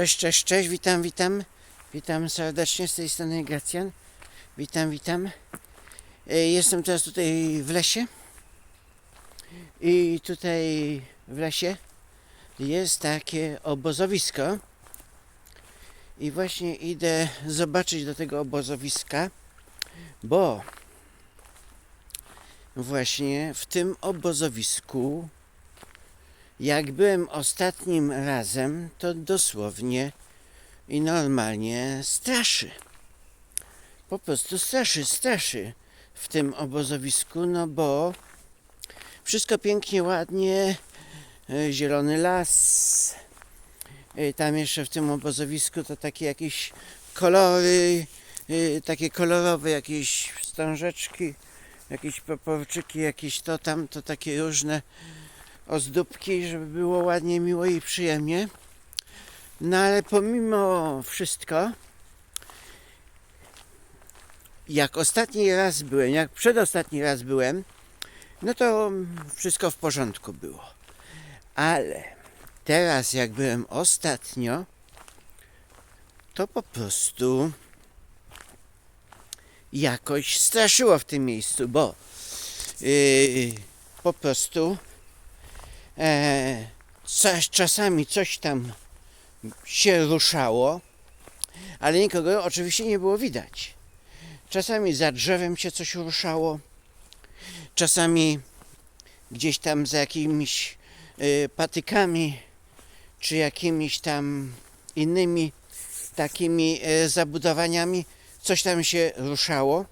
Cześć, cześć, cześć, witam, witam. Witam serdecznie z tej strony Gracjan. Witam, witam. E, Jestem teraz tutaj w lesie. I tutaj w lesie jest takie obozowisko. I właśnie idę zobaczyć do tego obozowiska, bo właśnie w tym obozowisku jak byłem ostatnim razem, to dosłownie i normalnie straszy. Po prostu straszy, straszy w tym obozowisku, no bo wszystko pięknie, ładnie, e, zielony las. E, Tam jeszcze w tym obozowisku to takie jakieś kolory, e, takie kolorowe jakieś wstążeczki, jakieś poporczyki, jakieś to tam, to takie różne ozdóbki, żeby było ładnie, miło i przyjemnie. No ale pomimo wszystko, jak ostatni raz byłem, jak przedostatni raz byłem, no to wszystko w porządku było. Ale teraz jak byłem ostatnio, to po prostu jakoś straszyło w tym miejscu, bo yy, po prostu e, coś, czasami coś tam się ruszało, ale nikogo oczywiście nie było widać. Czasami za drzewem się coś ruszało, czasami gdzieś tam za jakimiś e, patykami, czy jakimiś tam innymi takimi e, zabudowaniami coś tam się ruszało,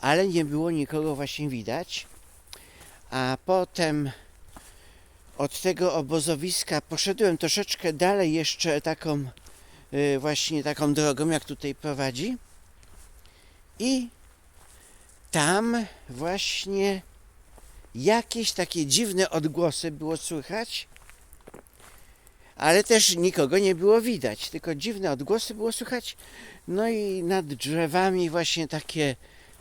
ale nie było nikogo właśnie widać. A potem od tego obozowiska poszedłem troszeczkę dalej jeszcze taką y, właśnie taką drogą, jak tutaj prowadzi. I tam właśnie jakieś takie dziwne odgłosy było słychać, ale też nikogo nie było widać, tylko dziwne odgłosy było słychać. No i nad drzewami właśnie takie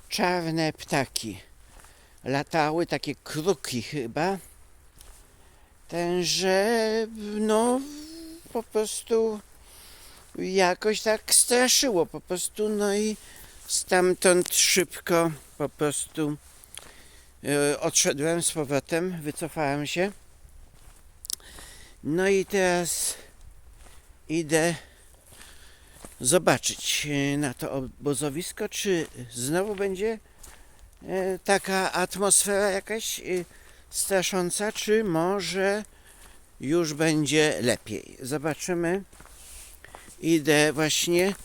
czarne ptaki latały, takie kruki chyba Tenże, no, po prostu jakoś tak straszyło, po prostu, no i stamtąd szybko po prostu e, odszedłem z powrotem, wycofałem się. No i teraz idę zobaczyć e, na to obozowisko, czy znowu będzie e, taka atmosfera jakaś strasząca, czy może już będzie lepiej. Zobaczymy. Idę właśnie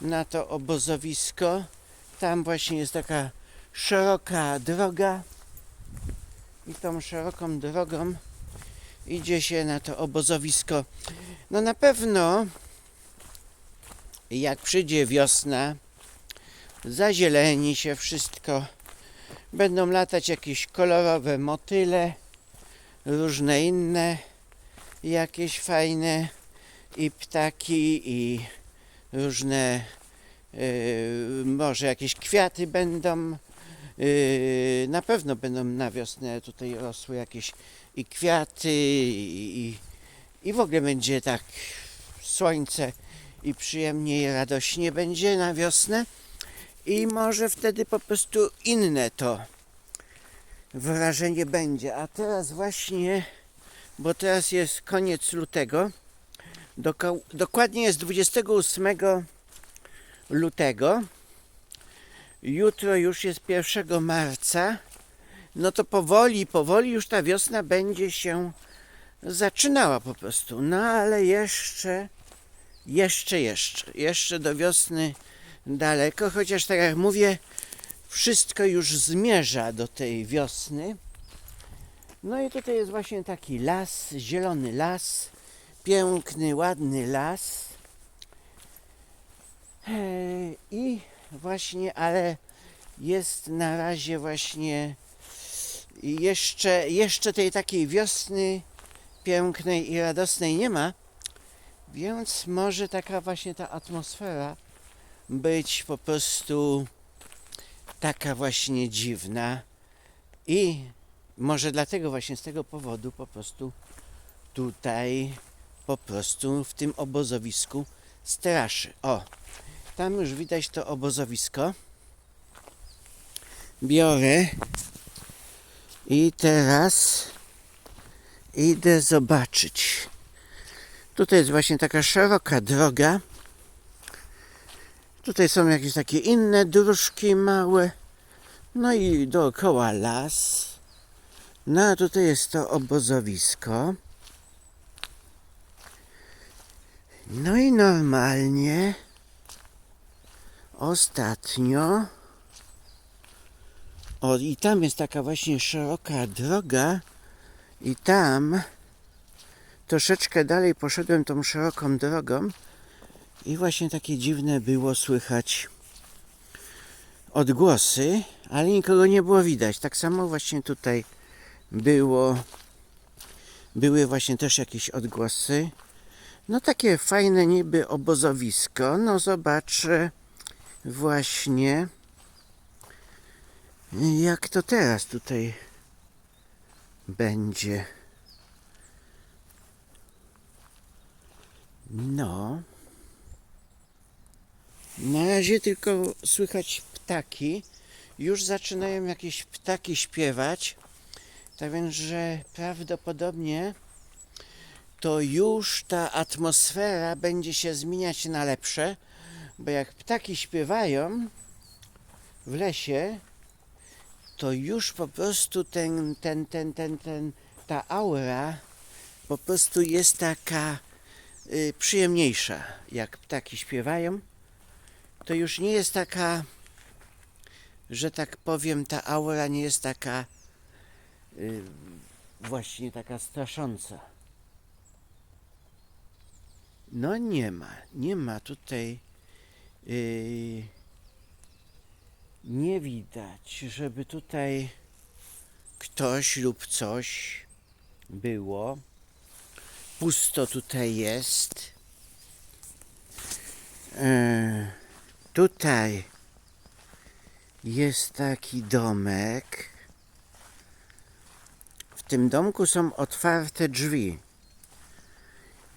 na to obozowisko. Tam właśnie jest taka szeroka droga. I tą szeroką drogą idzie się na to obozowisko. No na pewno jak przyjdzie wiosna, zazieleni się wszystko, Będą latać jakieś kolorowe motyle, różne inne, jakieś fajne i ptaki, i różne, yy, może jakieś kwiaty będą. Yy, na pewno będą na wiosnę tutaj rosły jakieś i kwiaty, i, i, i w ogóle będzie tak słońce i przyjemnie i radośnie będzie na wiosnę i może wtedy po prostu inne to wrażenie będzie. A teraz właśnie, bo teraz jest koniec lutego, dokładnie jest 28 lutego, jutro już jest 1 marca, no to powoli, powoli już ta wiosna będzie się zaczynała po prostu. No ale jeszcze, jeszcze, jeszcze, jeszcze do wiosny daleko, chociaż tak jak mówię, wszystko już zmierza do tej wiosny. No i tutaj jest właśnie taki las, zielony las, piękny, ładny las. I właśnie, ale jest na razie właśnie jeszcze, jeszcze tej takiej wiosny pięknej i radosnej nie ma, więc może taka właśnie ta atmosfera być po prostu taka właśnie dziwna i może dlatego właśnie z tego powodu po prostu tutaj po prostu w tym obozowisku straszy. O, tam już widać to obozowisko. Biorę i teraz idę zobaczyć. Tutaj jest właśnie taka szeroka droga. Tutaj są jakieś takie inne dróżki małe. No i dookoła las. No a tutaj jest to obozowisko. No i normalnie ostatnio o i tam jest taka właśnie szeroka droga i tam troszeczkę dalej poszedłem tą szeroką drogą i właśnie takie dziwne było słychać odgłosy, ale nikogo nie było widać. Tak samo właśnie tutaj było były właśnie też jakieś odgłosy. No takie fajne niby obozowisko. No zobaczę właśnie jak to teraz tutaj będzie. No. Na razie tylko słychać ptaki. Już zaczynają jakieś ptaki śpiewać. Tak więc, że prawdopodobnie to już ta atmosfera będzie się zmieniać na lepsze, bo jak ptaki śpiewają w lesie, to już po prostu ten, ten, ten, ten, ten, ta aura po prostu jest taka y, przyjemniejsza. Jak ptaki śpiewają, to już nie jest taka, że tak powiem, ta aura nie jest taka y, właśnie taka strasząca. No nie ma, nie ma tutaj yy, nie widać, żeby tutaj ktoś lub coś było. Pusto tutaj jest. E, tutaj jest taki domek. W tym domku są otwarte drzwi.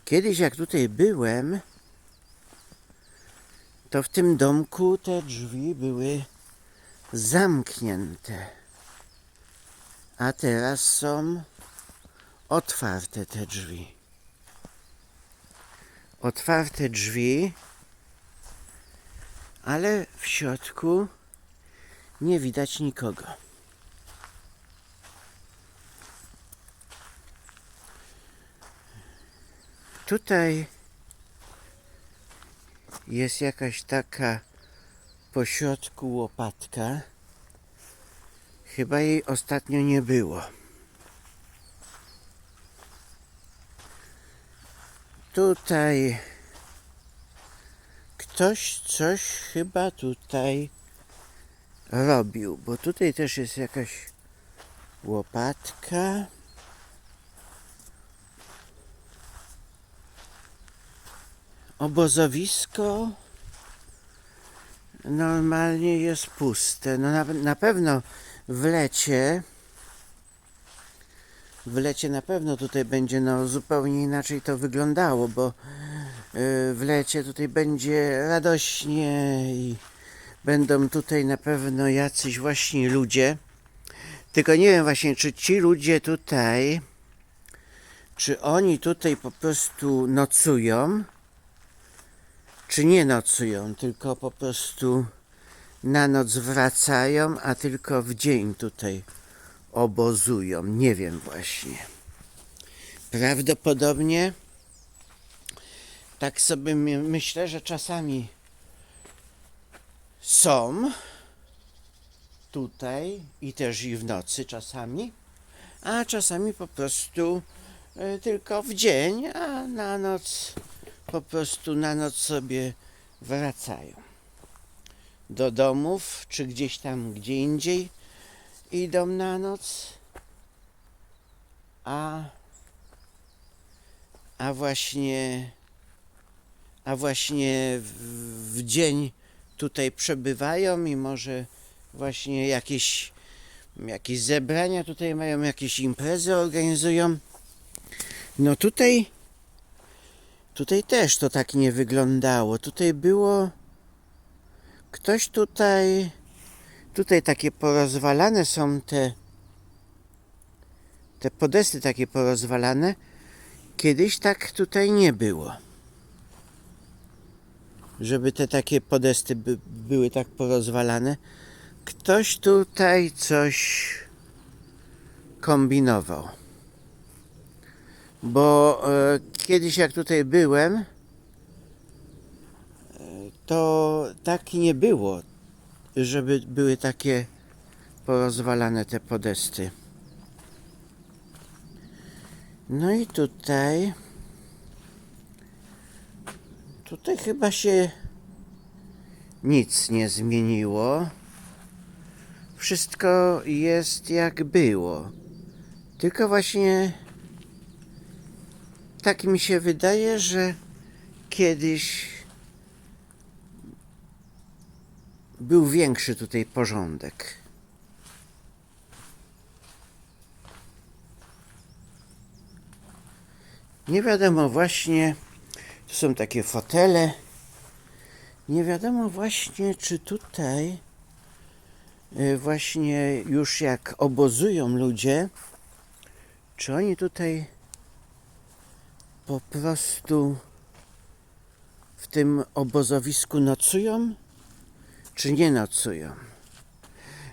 Kiedyś jak tutaj byłem, to w tym domku te drzwi były zamknięte. A teraz są otwarte te drzwi. Otwarte drzwi, ale w środku nie widać nikogo. Tutaj jest jakaś taka po środku łopatka. Chyba jej ostatnio nie było. Tutaj ktoś coś chyba tutaj robił, bo tutaj też jest jakaś łopatka. Obozowisko normalnie jest puste. No na, na pewno w lecie w lecie na pewno tutaj będzie no zupełnie inaczej to wyglądało, bo w lecie tutaj będzie radośnie i będą tutaj na pewno jacyś właśnie ludzie. Tylko nie wiem właśnie, czy ci ludzie tutaj, czy oni tutaj po prostu nocują, czy nie nocują, tylko po prostu na noc wracają, a tylko w dzień tutaj obozują. Nie wiem właśnie. Prawdopodobnie tak sobie my- myślę, że czasami są tutaj i też i w nocy czasami, a czasami po prostu y, tylko w dzień, a na noc po prostu na noc sobie wracają. Do domów, czy gdzieś tam gdzie indziej idą na noc, a, a właśnie a właśnie w, w dzień tutaj przebywają i może właśnie jakieś jakieś zebrania tutaj mają, jakieś imprezy organizują. No tutaj Tutaj też to tak nie wyglądało. Tutaj było. Ktoś tutaj. Tutaj takie porozwalane są te. Te podesty takie porozwalane. Kiedyś tak tutaj nie było. Żeby te takie podesty by, były tak porozwalane. Ktoś tutaj coś kombinował. Bo e, kiedyś jak tutaj byłem, e, to tak nie było, żeby były takie porozwalane te podesty. No i tutaj tutaj chyba się nic nie zmieniło. Wszystko jest jak było. Tylko właśnie tak mi się wydaje, że kiedyś był większy tutaj porządek. Nie wiadomo właśnie, tu są takie fotele. Nie wiadomo właśnie, czy tutaj y, właśnie już jak obozują ludzie, czy oni tutaj po prostu w tym obozowisku nocują, czy nie nocują.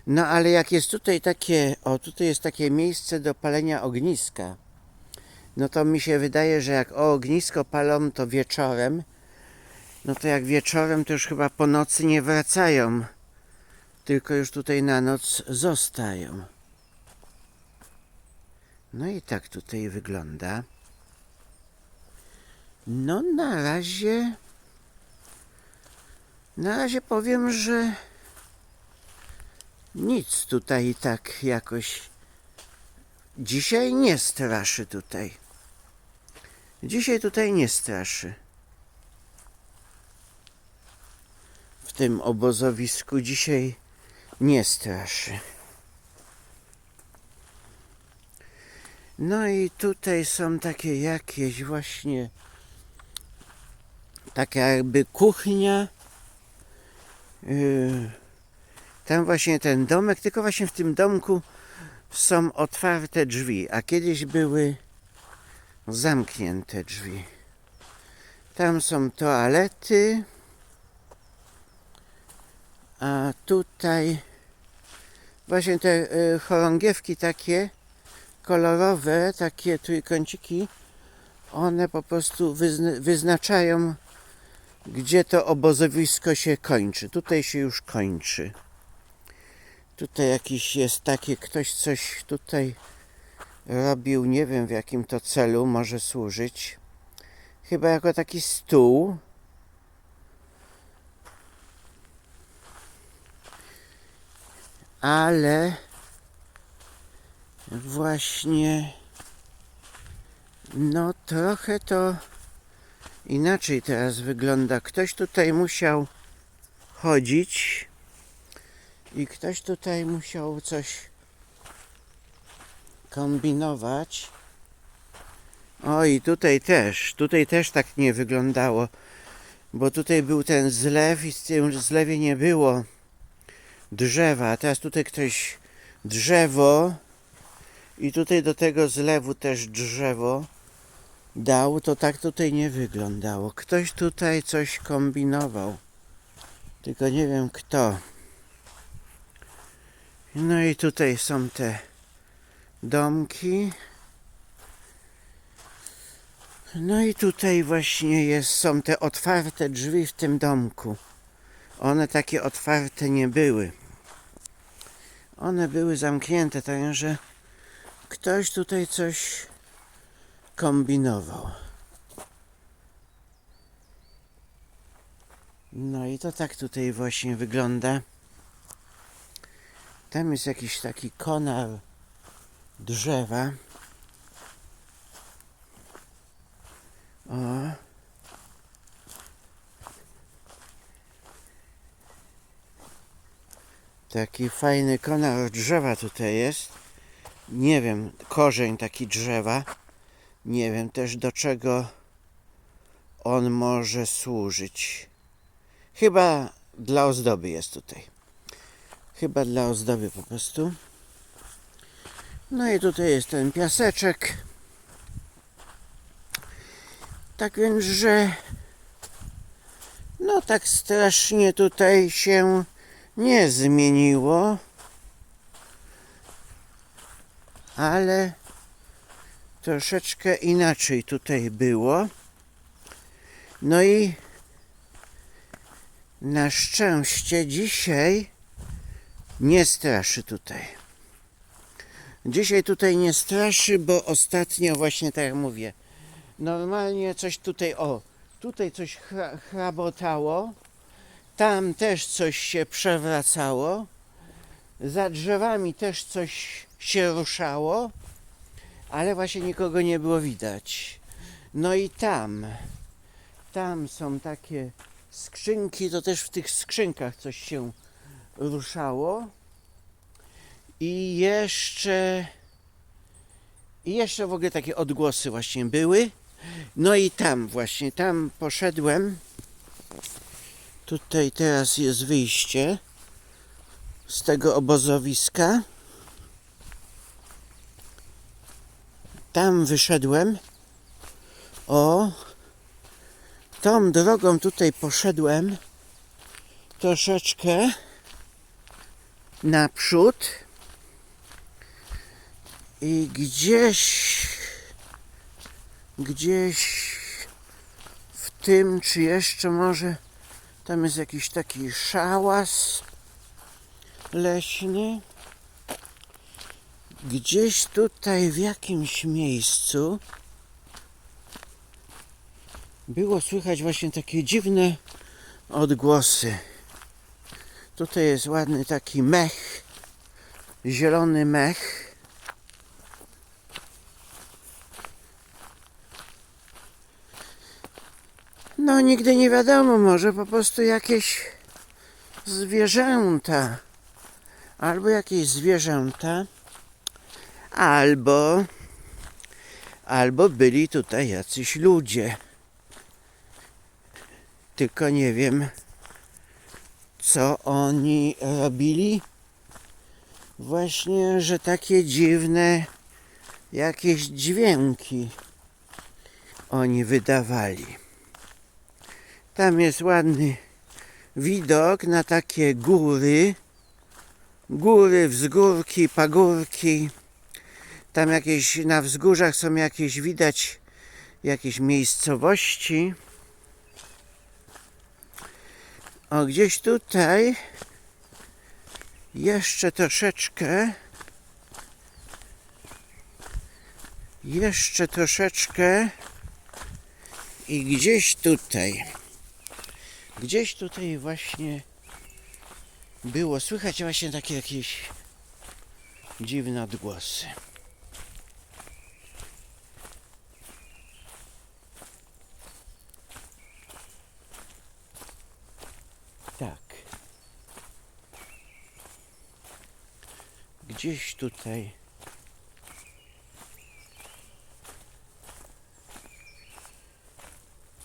No ale jak jest tutaj takie, o tutaj jest takie miejsce do palenia ogniska, no to mi się wydaje, że jak o ognisko palą to wieczorem, no to jak wieczorem to już chyba po nocy nie wracają, tylko już tutaj na noc zostają. No i tak tutaj wygląda. No na razie. Na razie powiem, że nic tutaj tak jakoś dzisiaj nie straszy tutaj. Dzisiaj tutaj nie straszy. W tym obozowisku dzisiaj nie straszy. No i tutaj są takie jakieś właśnie taka jakby kuchnia. Yy, Tam właśnie ten domek, tylko właśnie w tym domku są otwarte drzwi, a kiedyś były zamknięte drzwi. Tam są toalety, a tutaj właśnie te y, chorągiewki takie kolorowe, takie trójkąciki, one po prostu wyzna- wyznaczają, gdzie to obozowisko się kończy. Tutaj się już kończy. Tutaj jakiś jest taki, ktoś coś tutaj robił, nie wiem w jakim to celu może służyć. Chyba jako taki stół. Ale właśnie no trochę to inaczej teraz wygląda. Ktoś tutaj musiał chodzić i ktoś tutaj musiał coś kombinować. O i tutaj też, tutaj też tak nie wyglądało, bo tutaj był ten zlew i w tym zlewie nie było drzewa, a teraz tutaj ktoś drzewo i tutaj do tego zlewu też drzewo dał, to tak tutaj nie wyglądało. Ktoś tutaj coś kombinował, tylko nie wiem kto. No i tutaj są te domki. No i tutaj właśnie jest, są te otwarte drzwi w tym domku. One takie otwarte nie były. One były zamknięte, także ktoś tutaj coś kombinował. No i to tak tutaj właśnie wygląda. Tam jest jakiś taki konar drzewa. O. Taki fajny konar drzewa tutaj jest. Nie wiem, korzeń taki drzewa. Nie wiem też do czego on może służyć. Chyba dla ozdoby jest tutaj. Chyba dla ozdoby po prostu. No i tutaj jest ten piaseczek. Tak więc, że no tak strasznie tutaj się nie zmieniło. Ale troszeczkę inaczej tutaj było. No i na szczęście dzisiaj nie straszy tutaj. Dzisiaj tutaj nie straszy, bo ostatnio właśnie tak jak mówię, normalnie coś tutaj, o, tutaj coś chra- tam też coś się przewracało, za drzewami też coś się ruszało, ale właśnie nikogo nie było widać. No i tam, tam są takie skrzynki, to też w tych skrzynkach coś się ruszało. I jeszcze, i jeszcze w ogóle takie odgłosy właśnie były. No i tam właśnie, tam poszedłem. Tutaj teraz jest wyjście z tego obozowiska. Tam wyszedłem. O, tą drogą tutaj poszedłem troszeczkę naprzód i gdzieś gdzieś w tym, czy jeszcze może tam jest jakiś taki szałas leśny. Gdzieś tutaj w jakimś miejscu było słychać właśnie takie dziwne odgłosy. Tutaj jest ładny taki mech, zielony mech. No nigdy nie wiadomo, może po prostu jakieś zwierzęta. Albo jakieś zwierzęta, albo albo byli tutaj jacyś ludzie. Tylko nie wiem, co oni robili. Właśnie, że takie dziwne jakieś dźwięki oni wydawali. Tam jest ładny widok na takie góry. Góry, wzgórki, pagórki. Tam jakieś na wzgórzach są jakieś widać jakieś miejscowości. O, gdzieś tutaj jeszcze troszeczkę jeszcze troszeczkę i gdzieś tutaj gdzieś tutaj właśnie było słychać właśnie takie jakieś dziwne odgłosy. Tak. Gdzieś tutaj.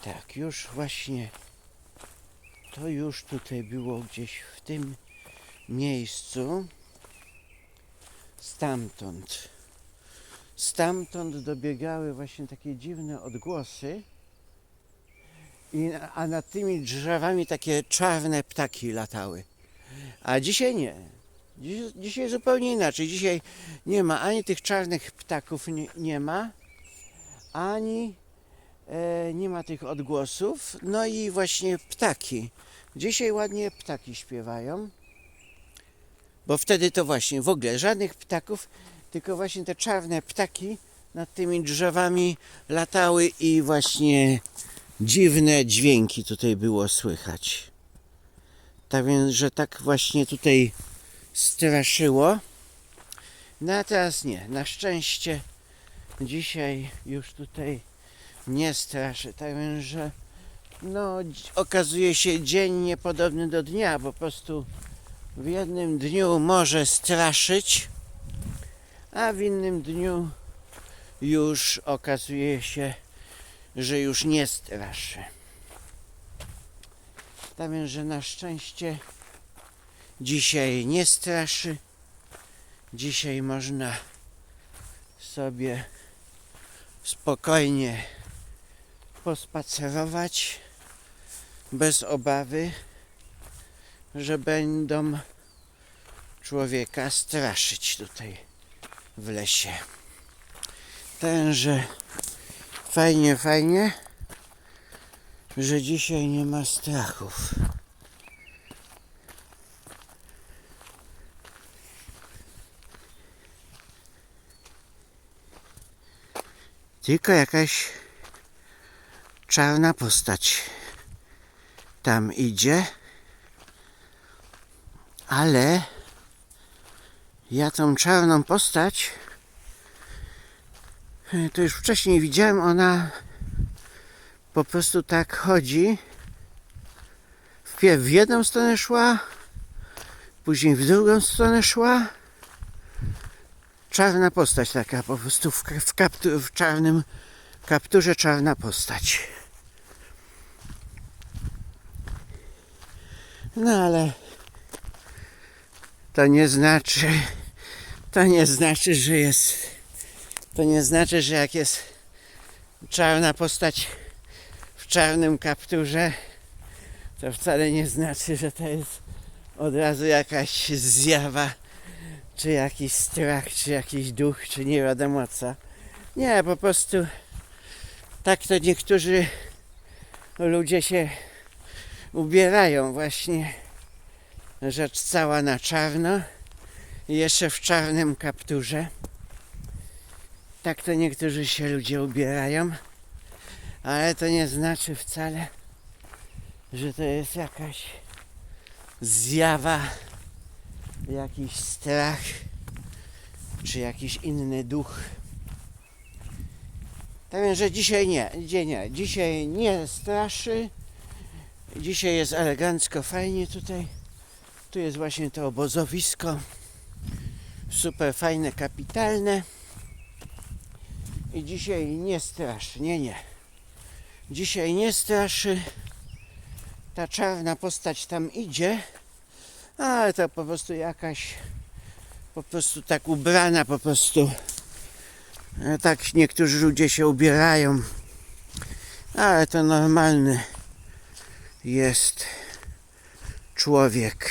Tak, już właśnie. To już tutaj było gdzieś w tym miejscu. Stamtąd. Stamtąd dobiegały właśnie takie dziwne odgłosy. I, a nad tymi drzewami takie czarne ptaki latały. A dzisiaj nie. Dziś, dzisiaj zupełnie inaczej. Dzisiaj nie ma ani tych czarnych ptaków, nie, nie ma, ani e, nie ma tych odgłosów. No i właśnie ptaki. Dzisiaj ładnie ptaki śpiewają. Bo wtedy to właśnie w ogóle żadnych ptaków, tylko właśnie te czarne ptaki nad tymi drzewami latały i właśnie dziwne dźwięki tutaj było słychać. Tak więc, że tak właśnie tutaj straszyło. No a teraz nie. Na szczęście dzisiaj już tutaj nie straszy. Tak więc, że no okazuje się dzień niepodobny do dnia. Po prostu w jednym dniu może straszyć, a w innym dniu już okazuje się że już nie straszy. Więc, że na szczęście dzisiaj nie straszy. Dzisiaj można sobie spokojnie pospacerować bez obawy, że będą człowieka straszyć tutaj w lesie. Tenże fajnie, fajnie, że dzisiaj nie ma strachów. Tylko jakaś czarna postać tam idzie, ale ja tą czarną postać to już wcześniej widziałem, ona po prostu tak chodzi. Wpierw w jedną stronę szła, później w drugą stronę szła. Czarna postać taka, po prostu w, w, w czarnym kapturze czarna postać. No ale to nie znaczy, to nie znaczy, że jest, to nie znaczy, że jak jest czarna postać w czarnym kapturze, to wcale nie znaczy, że to jest od razu jakaś zjawa, czy jakiś strach, czy jakiś duch, czy nie wiadomo co. Nie, po prostu tak to niektórzy ludzie się ubierają właśnie rzecz cała na czarno i jeszcze w czarnym kapturze. Tak to niektórzy się ludzie ubierają, ale to nie znaczy wcale, że to jest jakaś zjawa, jakiś strach czy jakiś inny duch. Tak więc, że dzisiaj nie, dzisiaj nie, dzisiaj nie straszy, dzisiaj jest elegancko, fajnie tutaj. Tu jest właśnie to obozowisko, super fajne, kapitalne. I dzisiaj nie straszy, nie, nie. Dzisiaj nie straszy. Ta czarna postać tam idzie, ale to po prostu jakaś, po prostu tak ubrana, po prostu. E, Tak niektórzy ludzie się ubierają, ale to normalny jest człowiek.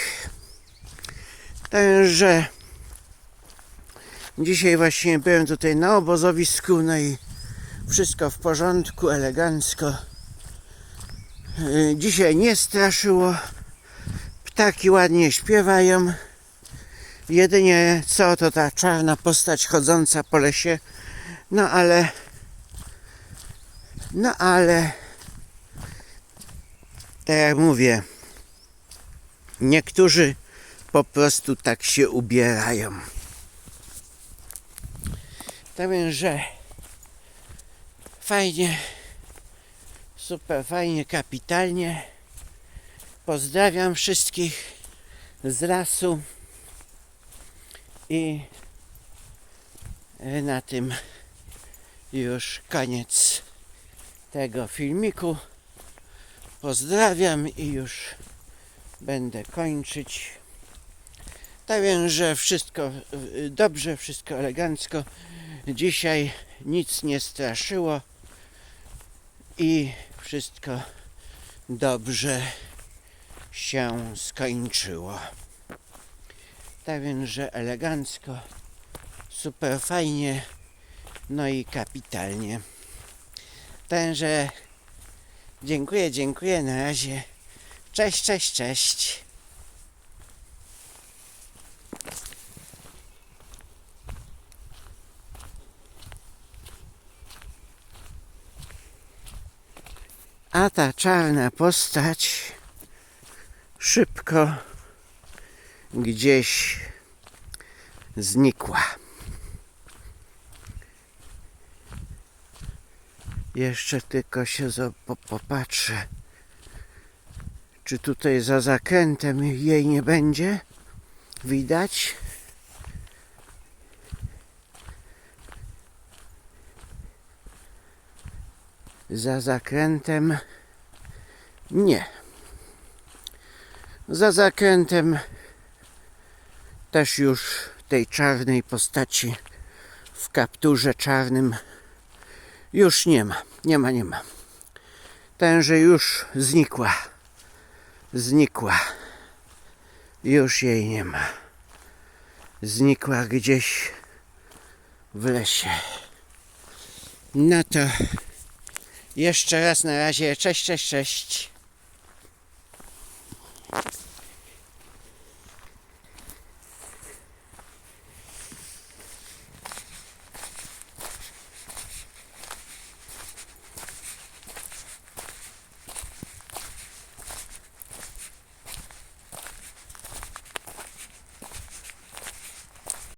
Także dzisiaj właśnie byłem tutaj na obozowisku, no i wszystko w porządku, elegancko. Yy, Dzisiaj nie straszyło. Ptaki ładnie śpiewają. Jedynie co to ta czarna postać chodząca po lesie. No ale. No ale. Tak jak mówię. Niektórzy po prostu tak się ubierają. Tak więc, że fajnie, super fajnie, kapitalnie. Pozdrawiam wszystkich z lasu i na tym już koniec tego filmiku. Pozdrawiam i już będę kończyć. Tak więc, że wszystko dobrze, wszystko elegancko. Dzisiaj nic nie straszyło i wszystko dobrze się skończyło. Tak więc, że elegancko, super fajnie, no i kapitalnie. Także dziękuję, dziękuję, na razie. Cześć, cześć, cześć. A ta czarna postać szybko gdzieś znikła. Jeszcze tylko się popatrzę, czy tutaj za zakrętem jej nie będzie widać. Za zakrętem nie. Za zakrętem też już tej czarnej postaci w kapturze czarnym już nie ma. Nie ma, nie ma. Tęże już znikła. Znikła. Już jej nie ma. Znikła gdzieś w lesie. No to jeszcze raz na razie. Cześć, cześć, cześć.